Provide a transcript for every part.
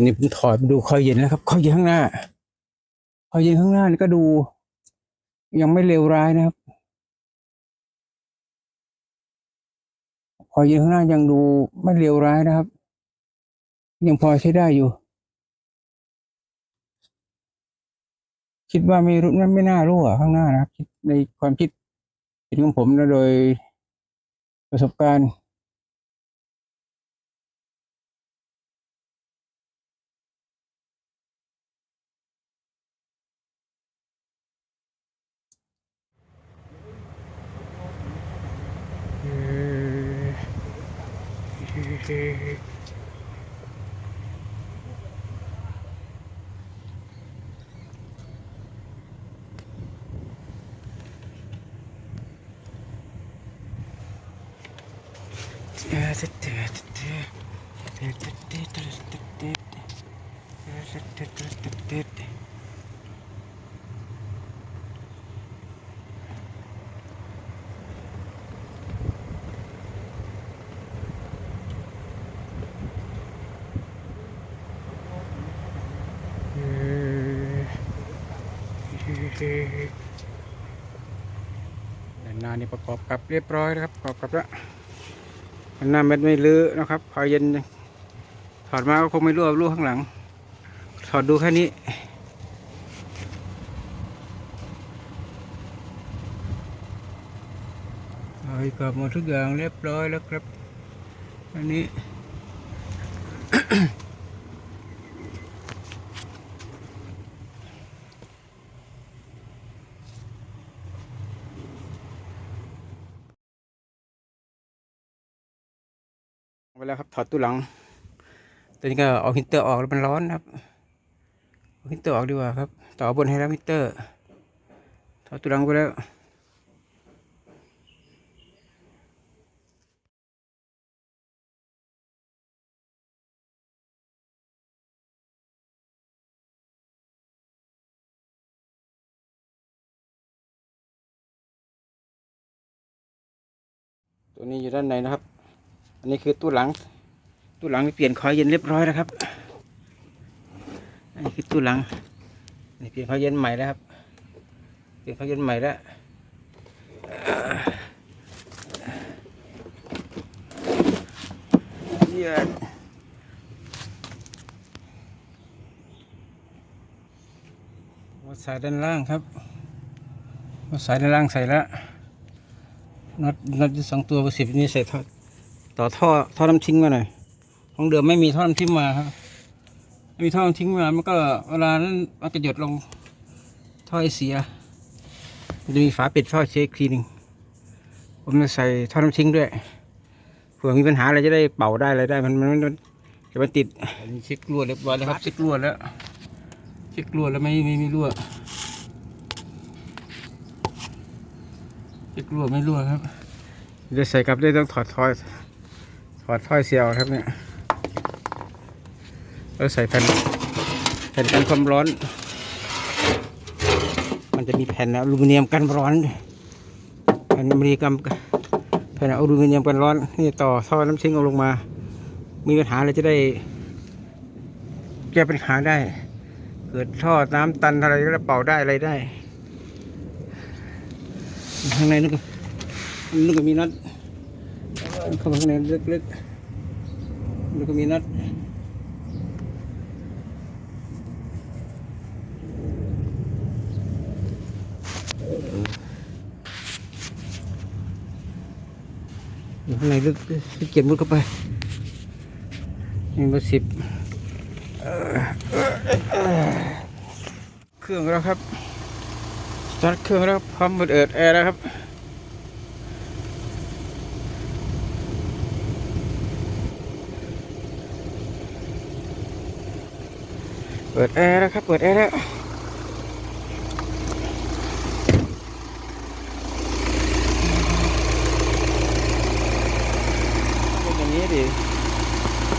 นี่ผมถอดมาดูคอยเย็นแล้วครับคอยเย็นข้างหน้าคอยเย็นข้างหน้านี่ก็ดู ยังไม่เลวร้ายนะครับคอยเย็นข้างหน้ายังดูไม่เลวร้ายนะครับ ยังพอใช้ได้อยู่ คิดว่าไม่รู้ไม่ไม่น่ารั่วข้างหน้านะครับในความคิดเห็นของผมนะโดยประสบการณ์ 이제. ด้านหน้านี่ประกอบกับเรียบร้อยนะครับประกอบกับแล้วด้านหน้าเม็ดไม่ลื้อนะครับพอเย็นถอดมาก็คงไม่รั่วรั่วข้างหลัง ถอดดูแค่นี้เอาอีกกับหมดทุกอย่างเรียบร้อยแล้วครับ อันนี้ ไปแล้วครับถอดตู้หลังตอนนี้ก็เอาฮินเตอร์ออกแล้วมันร้อนครับเอาฮินเตอร์ออกดีกว่าครับ ต่อบนให้แล้วฮินเตอร์ถอดตู้หลังไปแล้วตัวนี้อยู่ด้านในนะครับ อันนี้คือตู้หลัง ตู้หลังเปลี่ยนคอยเย็นเรียบร้อยแล้วครับ อันนี้คือตู้หลังนนี้เปลี่ยนคอยเย็นใหม่แล้วครับ เปลี่ยนคอยเย็นใหม่แล้วเย็นมาใส่ด้านล่างครับมาใส่ด้านล่างใส่แล้วน็อตน็อตสองตัวประสิบนี่ใส่ท่อ ต่อท่อท่อน้ำทิ้งมาหน่อยของเดิมไม่มีท่อน้ำทิ้งมาครับไม่มีท่อน้ำทิ้งมามันก็เวลานั้นมันจะหยดลงท่อไอเสียมันจะมีฝาปิดท่อเช็คทีหนึ่งผมจะใส่ท่อน้ำทิ้งด้วยเผื่อมีปัญหาอะไรจะได้เป่าได้อะไรได้มันมันมันจะมันติดอันนี้เช็ครั่วเรียบร้อยแล้วครับเช็ครั่วแล้วเช็ครั่วแล้วไม่ไม่ไม่รั่วเช็ครั่วไม่รั่วครับจะใส่กลับได้ต้องถอดท่อ ถอดถ้อยเสียวครับเนี่ยแล้วใส่แผ่นแผ่นกันความร้อน มันจะมีแผ่นอลูมิเนียมกันร้อนแผ่นอลูมิเนียมแผ่นอลูมิเนียมกันร้อนนี่ต่อท่อน้ำทิ้งเอาลงมา มีปัญหาอะไรจะได้แก้ปัญหาได้ เกิดท่อน้ำตันอะไรก็เป่าได้อะไรได้ข้างในนึกนึกก็มีน็อต เข้ามาข้างในลึกๆแล้วก็มีน็อตอยู่ข้างในลึกที่เก็บมุดเข้าไปนี่เบอร์สิบเครื่องแล้วครับตาร์ทเครื่องแล้วพร้อมเปิดเอิดแอร์แล้วครับ เปิดแอร์แล้วครับ เปิดแอร์แล้วลมอย่างนี้ดิ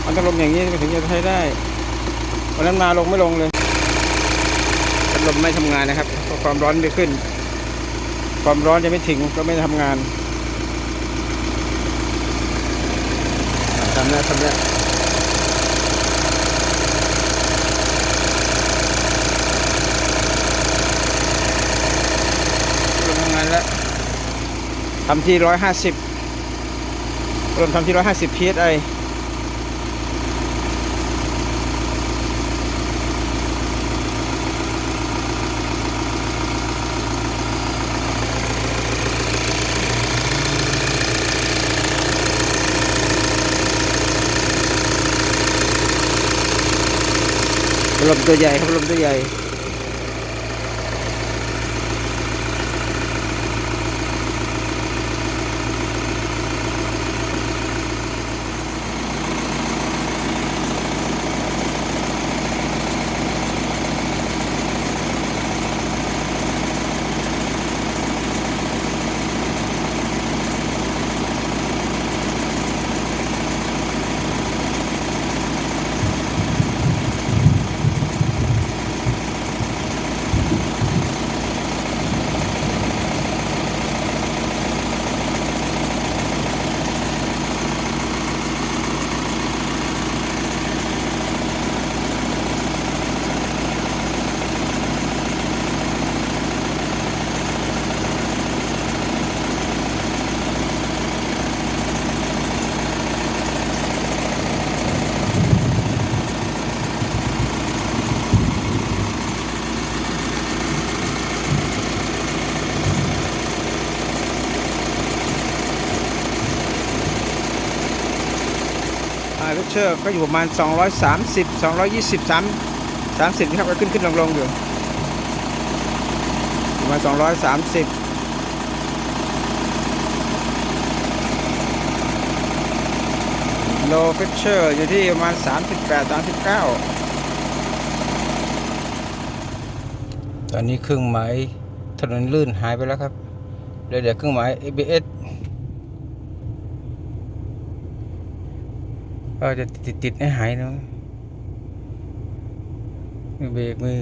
มันต้องลมอย่างนี้มันถึงจะใช้ได้วันนั้นมาลงไม่ลงเลยพัดลมไม่ทำงานนะครับเพราะความร้อนไม่ขึ้น ความร้อนจะไม่ถึงก็ไม่ทำงานทำแล้วทำแล้วลมทำงานแล้ว ทำที่ร้อยห้าสิบรวมทำที่150 psi พัดลมตัวใหญ่ครับพัดลมตัวใหญ่ ชือกก็อยู่ประมาณ 230 220 3 30นะครับก็ขึ้นขึ้นลงลงอยู่ประมาณ 230 low pressure อยู่ที่ประมาณ 38 39 ตอนนี้เครื่องหมายถนนลื่นหายไปแล้วครับเหลือแต่เครื่องหมาย ABS ก็จะติดติดให้หายเนาะเบรกมือ